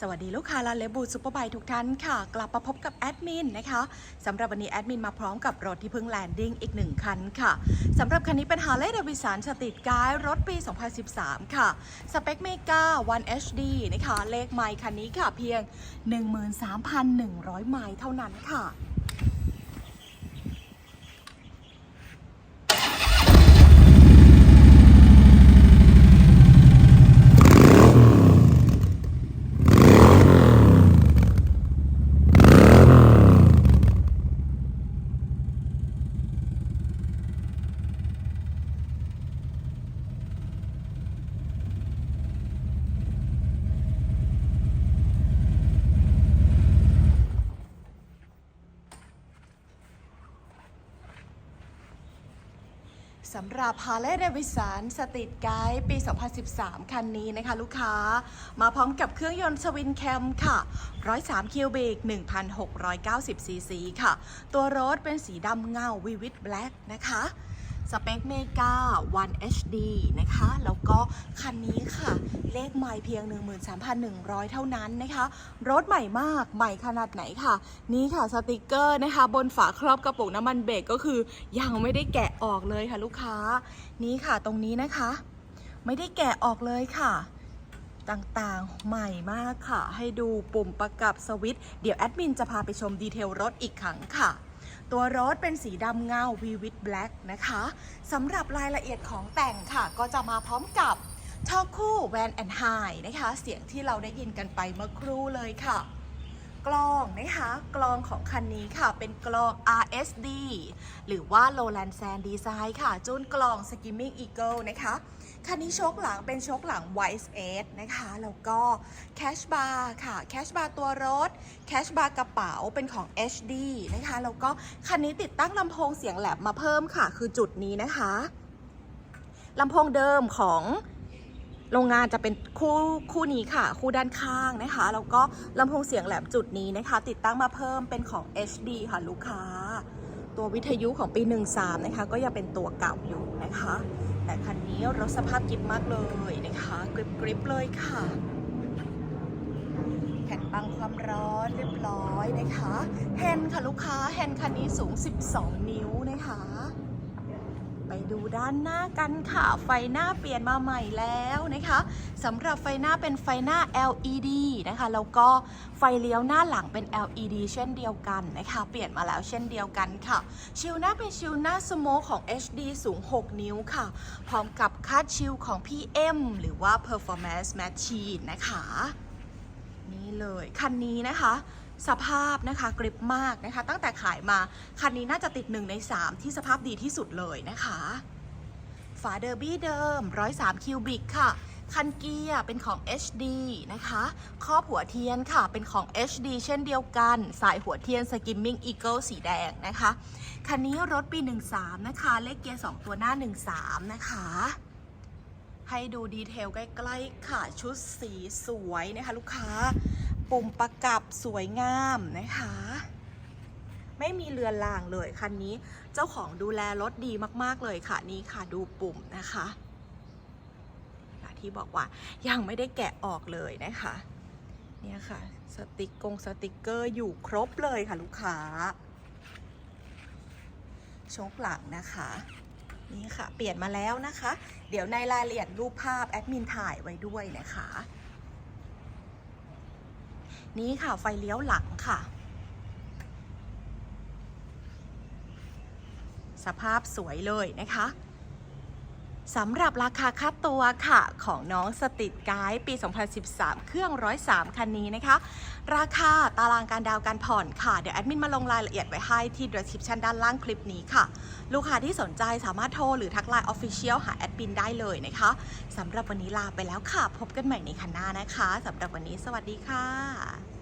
สวัสดีลูกค้าร้านเลบูซูเปอร์บายทุกท่านค่ะ กลับมาพบกับแอดมินนะคะสำหรับวันนี้แอดมินมาพร้อมกับรถที่เพิ่งแลนดิ้งอีกหนึ่งคันค่ะสำหรับคันนี้เป็น Harley Davidson สติดกายรถปี 2013 ค่ะ สเปคเมกา 1 HD นะคะ เลขไมล์คันนี้ค่ะเพียง 13,100 ไมล์เท่านั้นค่ะ สำหรับ Harley Davidson สต e ี t ไกด์ปี 2013 คันนี้นะคะ ลูกค้ามาพร้อมกับเครื่องยนต์สวินแคมค่ะ 103 คิวบิก 1,690 ซีซีค่ะ ตัวรถเป็นสีดำเงาวิวิทแบล็กนะคะ สเปคเมกา 1 HD นะคะ แล้วก็คันนี้ค่ะ เลขใหม่เพียง 13,100 เท่านั้นนะคะ รถใหม่มาก ใหม่ขนาดไหนค่ะ นี่ค่ะสติกเกอร์นะคะ บนฝาครอบกระปุกน้ำมันเบรกก็คือ ยังไม่ได้แกะออกเลยค่ะลูกค้า นี่ค่ะตรงนี้นะคะ ไม่ได้แกะออกเลยค่ะต่างๆ ใหม่มากค่ะ ให้ดูปุ่มประกับสวิตช์เดี๋ยวแอดมินจะพาไปชมดีเทลรถอีกครั้งค่ะ ตัวรถเป็นสีดำเงา v ีวิ t Black นะคะสำหรับรายละเอียดของแต่งค่ะ ก็จะมาพร้อมกับท่อคู่แวนแอนไฮนะคะ เสียงที่เราได้ยินกันไปเมื่อครู่เลยค่ะ กลองนะคะกลองของคันนี้ค่ะ เป็นกลอง RSD หรือว่า Lowland Sand Design ค่ะ จุนกลอง Skimming Eagle นะคะ คันนี้โชคหลังเป็นโชคหลัง Wise 8นะคะ แล้วก็ Cash Bar ค่ะ Cash Bar ตัวรถ Cash Bar กระเป๋าเป็นของ HD นะคะ แล้วก็คันนี้ติดตั้งลำโพงเสียงแหลมมาเพิ่มค่ะ คือจุดนี้นะคะลำโพงเดิมของ โรงงานจะเป็นคู่คู่นี้ค่ะ คู่ด้านข้างนะคะ แล้วก็ลำโพงเสียงแหลมจุดนี้นะคะ ติดตั้งมาเพิ่มเป็นของ HD ค่ะลูกค้า ตัววิทยุของปี 13 นะคะ ก็ยังเป็นตัวเก่าอยู่นะคะ แต่คันนี้รถสภาพกิบมากเลยนะคะกริบกริบเลยค่ะแผ่นบังความร้อนเรียบร้อยนะคะแฮนด์ค่ะลูกค้าแฮนด์คันนี้สูง 12 นิ้วนะคะ ดูด้านหน้ากันค่ะ ไฟหน้าเปลี่ยนมาใหม่แล้วนะคะสำหรับไฟหน้าเป็นไฟหน้า LED นะคะแล้วก็ไฟเลี้ยวหน้าหลังเป็น LED เช่นเดียวกันนะคะเปลี่ยนมาแล้วเช่นเดียวกันค่ะ ชิลหน้าเป็นชิลหน้าสโมคของ HD สูง 6 นิ้วค่ะ พร้อมกับคาดชิลของ PM หรือว่า Performance Machine นะคะ นี่เลยคันนี้นะคะ สภาพนะคะกริบมากนะคะ ตั้งแต่ขายมาคันนี้น่าจะติด1ใน 3 ที่สภาพดีที่สุดเลยนะคะ ฝาเดอร์บี้เดิม 103 คิวบิกค่ะ คันเกียร์เป็นของ HD นะคะครอบหัวเทียนค่ะเป็นของ HD เช่นเดียวกัน สายหัวเทียน Skimming Eagle สีแดงนะคะ คันนี้รถปี 13 นะคะ เลขเกียร์ 2 ตัวหน้า 13 นะคะให้ดูดีเทลใกล้ ๆ ค่ะ ชุดสีสวยนะคะ ลูกค้า ปุ่มประกับสวยงามนะคะ ไม่มีเรือนรางเลยคันนี้เจ้าของดูแลรถดีมากๆเลยค่ะนี่ค่ะดูปุ่มนะคะที่บอกว่ายังไม่ได้แกะออกเลยนะคะเนี่ยค่ะสติกกงสติกเกอร์อยู่ครบเลยค่ะลูกค้าชคหลังนะคะนี่ค่ะ เปลี่ยนมาแล้วนะคะ เดี๋ยวในรายละเอียดรูปภาพแอดมินถ่ายไว้ด้วยนะคะ นี้ค่ะไฟเลี้ยวหลังค่ะ สภาพสวยเลยนะคะ สำหรับราคาค่าตัวค่ะ ของน้องสติดไกด์ปี 2013 เครื่อง 103 คันนี้นะคะ ราคาตารางการดาวน์การผ่อนค่ะ เดี๋ยวแอดมินมาลงรายละเอียดไว้ให้ที่ description ด้านล่างคลิปนี้ค่ะ ลูกค้าที่สนใจสามารถโทรหรือทักไลน์ Official หาแอดมินได้เลยนะคะสำหรับวันนี้ลาไปแล้วค่ะ พบกันใหม่ในคันหน้านะคะสำหรับวันนี้สวัสดีค่ะ